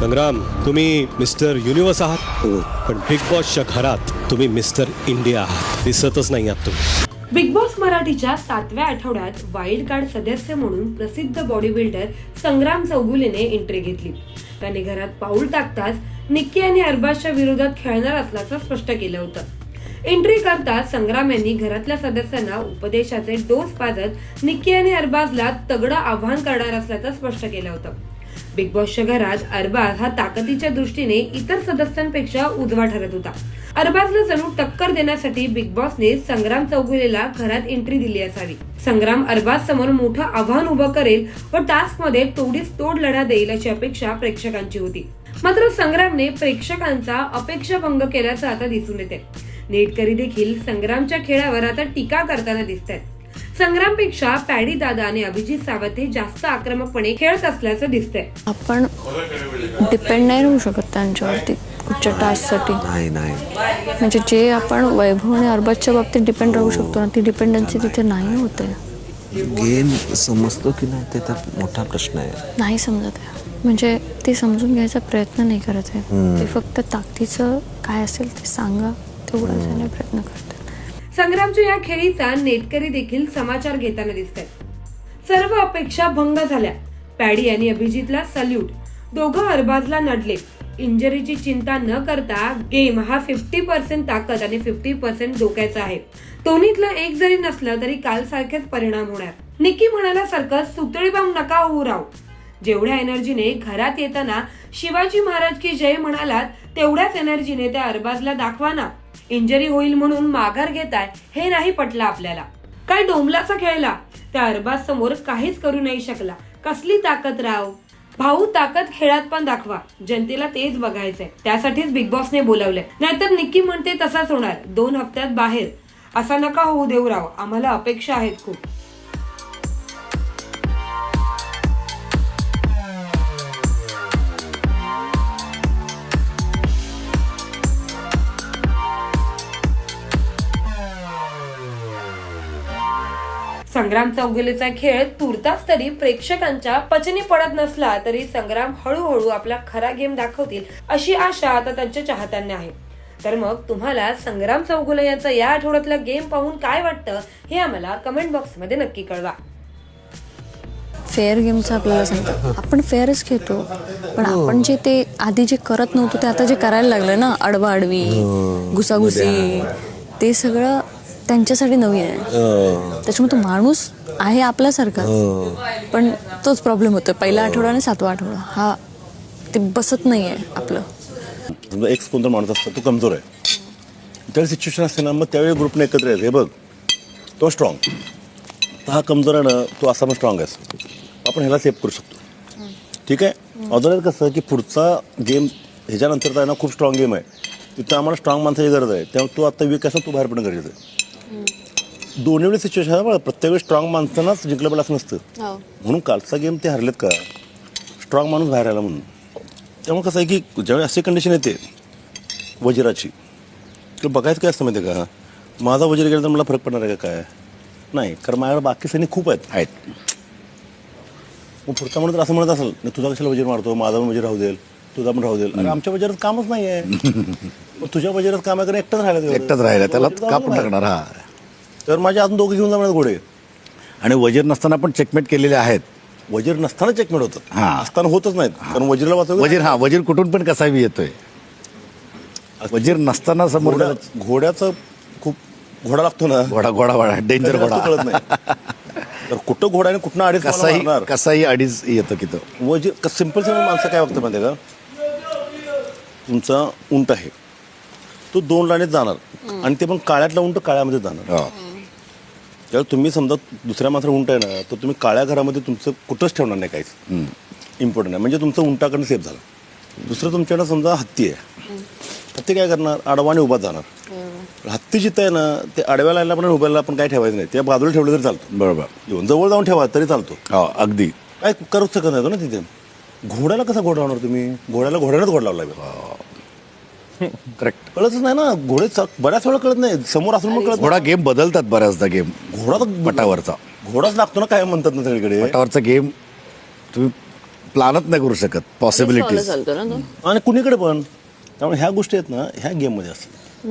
संग्राम तुम्ही mister universe आहात? हो. पण बिग बॉसच्या घरात तुम्ही मिस्टर इंडिया आहात. दिसतच नाही आहात तुम्ही. बिग बॉस मराठीच्या सातव्या आठवड्यात वाईल्ड कार्ड सदस्य म्हणून प्रसिद्ध बॉडी बिल्डर संग्राम चौगुलेने एंट्री घेतली. त्याने घरात पाऊल टाकताच निक्की आणि अरबाजच्या विरोधात खेळणार असल्याचं स्पष्ट केलं होतं. एंट्री करताच संग्राम यांनी घरातल्या सदस्यांना उपदेशाचे डोस पाजत निक्की आणि अरबाजला तगडं आव्हान करणार असल्याचं स्पष्ट केलं होतं. बिग बॉसच्या घरात अरबाज हा ताकदीच्या दृष्टीने इतर सदस्यांपेक्षा उजवा ठरत होता. अरबाजला जणू टक्कर देण्यासाठी बिग बॉसने संग्राम चौगुलेला घरात एंट्री दिली असावी. संग्राम अरबाज समोर मोठं आव्हान उभं करेल व टास्कमध्ये तोडीस तोड लढा देईल अशी अपेक्षा प्रेक्षकांची होती. मात्र संग्रामने प्रेक्षकांचा अपेक्षा भंग केल्याचं आता दिसून येते नेटकरी देखील संग्रामच्या खेळावर आता टीका करताना दिसत आहेत संग्रामपेक्षा पॅडी दादा आणि अभिजित सावंत हे जास्त आक्रमकपणे खेळत असल्याचं दिसतंय. आपण डिपेंड नाही राहू शकत त्यांच्यावरती कुठच्या टास्कसाठी नाही नाही. म्हणजे जे आपण वैभव आणि अरबाजच्या बाबतीत डिपेंड राहू शकतो ना ती डिपेंडन्सी तिथे नाही होते गेम समजतो की नाही ते तर मोठा प्रश्न आहे. नाही समजत आहे. म्हणजे ते समजून घ्यायचा प्रयत्न नाही करत आहे. ते फक्त ताकदीचं काय असेल ते सांगा तेवढाच याने प्रयत्न करतात. संग्रामच्या या खेळीचा नेटकरी देखील समाचार घेताना दिसतात सर्व अपेक्षा भंग झाल्या. पॅडी आणि अभिजितला सल्यूट. दोघं अरबाजला नडले. इंजरीची चिंता न करता गेम हा फिफ्टी पर्सेंट ताकद आणि फिफ्टी पर्सेंट डोक्याचा आहे. दोन्हीतलं एक जरी नसलं तरी काल सारखेच परिणाम होणार. निकी म्हणाला सारखं सुतळी बाम नका होऊ राव. जेवढ्या एनर्जीने घरात येताना शिवाजी महाराज की जय म्हणालात तेवढ्याच एनर्जीने त्या अरबाजला दाखवा ना. इंजरी होईल म्हणून माघार घेताय हे नाही पटलं आपल्याला. काय डोंबलाचा खेळला? त्या अरबाज समोर काहीच करू नाही शकला. कसली ताकद राव? भाऊ ताकद खेळात पण दाखवा. जनतेला तेच बघायचंय. त्यासाठीच बिग बॉसने बोलावलंय. नाहीतर निक्की म्हणते तसाच होणार. दोन हप्त्यात बाहेर. असा नका होऊ देऊ राव. आम्हाला अपेक्षा आहेत खूप. संग्राम चौगुलेचा खेळ तुर्तास तरी प्रेक्षकांच्या पचनी पडत नसला तरी संग्राम हळूहळू आपला खरा गेम दाखवतील अशी आशा आता त्यांच्या चाहत्यांना आहे. तर मग तुम्हाला संग्राम चौगुले यांचा या आठवड्यातला गेम पाहून काय वाटतं हे आम्हाला कमेंट बॉक्समध्ये नक्की कळवा. फेअर गेमचं आपल्याला सांगतात. आपण फेअरच घेतो पण आपण जे ते आधी जे करत नव्हतो ते आता जे करायला लागलं ना अडवा अडवी घुसाघुसी ते सगळं त्यांच्यासाठी नवीन आहे. त्याच्यामुळे तो माणूस आहे आपल्यासारखाच पण तोच प्रॉब्लेम होतो पहिला आठवडा आणि सातवा आठवडा. हा ते बसत नाही आहे आपलं. समजा एक कोणता माणूस असतो? तो कमजोर आहे. त्यावेळी सिच्युएशन असते ना मग त्यावेळी ग्रुपने एकत्र यायचं. हे बघ तो स्ट्रॉंग हा कमजोर आहे ना तो असा मग स्ट्रॉंग आहे. आपण ह्याला सेफ करू शकतो. ठीक आहे? अजून कसं की पुढचा गेम ह्याच्यानंतर आहे ना खूप स्ट्रॉंग गेम आहे. तिथं आम्हाला स्ट्रॉंग माणसाची गरज आहे. त्यामुळे तू आता वीक असा तू बाहेर पडणं गरजेचं आहे. दोन्ही वेळी सिच्युएशन आहे बघा प्रत्येक वेळी स्ट्रॉंग माणसांनाच जिंकलं पाहिजे असं नसतं. म्हणून कालचा गेम ते हरलेत का? स्ट्रॉंग माणूस बाहेर आला म्हणून. त्यामुळे कसं आहे की ज्यावेळी अशी कंडिशन येते वजिराची तर बघायचं काय असतं माहिती का? माझा वजीर गेला तर मला फरक पडणार आहे का काय? नाही कारण माझ्याकडे बाकी सैनिक खूप आहेत. आहेत. मग पुढचा म्हणत असं म्हणत असेल नाही तुझा कशाला वजीर मारतो? माझा पण वजीर राहू देईल. तुझा पण राहू देईल. अरे आमच्या वजीरात कामच नाही आहे तुझ्या वजीरात काम आहे कारण एकटाच राहिला. एकटाच राहिला त्याला वजीर कापून जाऊन टाकणार हा. तर माझे अजून दोघे घेऊन जाणार घोडे. आणि वजीर नसताना पण चेकमेट केलेले आहेत. वजीर नसताना चेकमेट होतं हा. असताना होतच नाहीत. कारण वजीरला वाचव वजीर हा वजीर कुठून पण कसाही येतोय. वजीर नसताना समोर घोड्या घोड्याचं खूप घोडा लागतो ना. घोडा घोडा वाडा डेंजर घोडा. कळत नाही. तर कुठं घोडा आणि कुठनं अडीच मला कसाही मारणार? कसाही अडीच येतो की तो वजीर सिंपल सिंपल माणसं काय बघतं माहिती का? तुमचा उंट आहे. तो दोन लाईनीत जाणार. आणि ते पण काळ्यातला उंट काळ्यामध्ये जाणार. हो. त्यावेळी तुम्ही समजा दुसऱ्या माणसाला उंट आहे ना तर तुम्ही काळ्या घरामध्ये तुमचं कुठंच ठेवणार नाही काहीच. इम्पॉर्टंट आहे म्हणजे तुमचं उंटाकडनं सेफ झालं. दुसरं तुमच्याकडं समजा हत्ती आहे. हत्ती काय करणार? आडवाने उभा जाणार. हत्ती जिथं आहे ना ते आडव्या लाईनला पण उभ्याला आपण काय ठेवायचं नाही. त्या बाजूला ठेवलं तरी चालतं. बरोबर. येऊन जवळ जाऊन ठेवा तरी चालतो. हो अगदी. काय करूच शकत नाही तो ना तिथे? घोड्याला कसा घोडा लावणार तुम्ही? घोड्याला घोड्यानंच घोडा लावला पाहिजे. करेक्ट कळतच नाही ना घोडे च- बऱ्याच वेळा कळत नाही समोर असून मग कळत घोडा गेम बदलतात बऱ्याचदा गेम नाही. घोडा तर पटावरचा. घोडाच लागतो ना काय म्हणतात ना सगळीकडे पटावरचा गेम तुम्ही प्लॅनच नाही करू शकत पॉसिबिलिटीज चालतो ना तो. आणि कुणीकडे पण. त्यामुळे ह्या गोष्टी आहेत ना ह्या गेममध्ये असतात.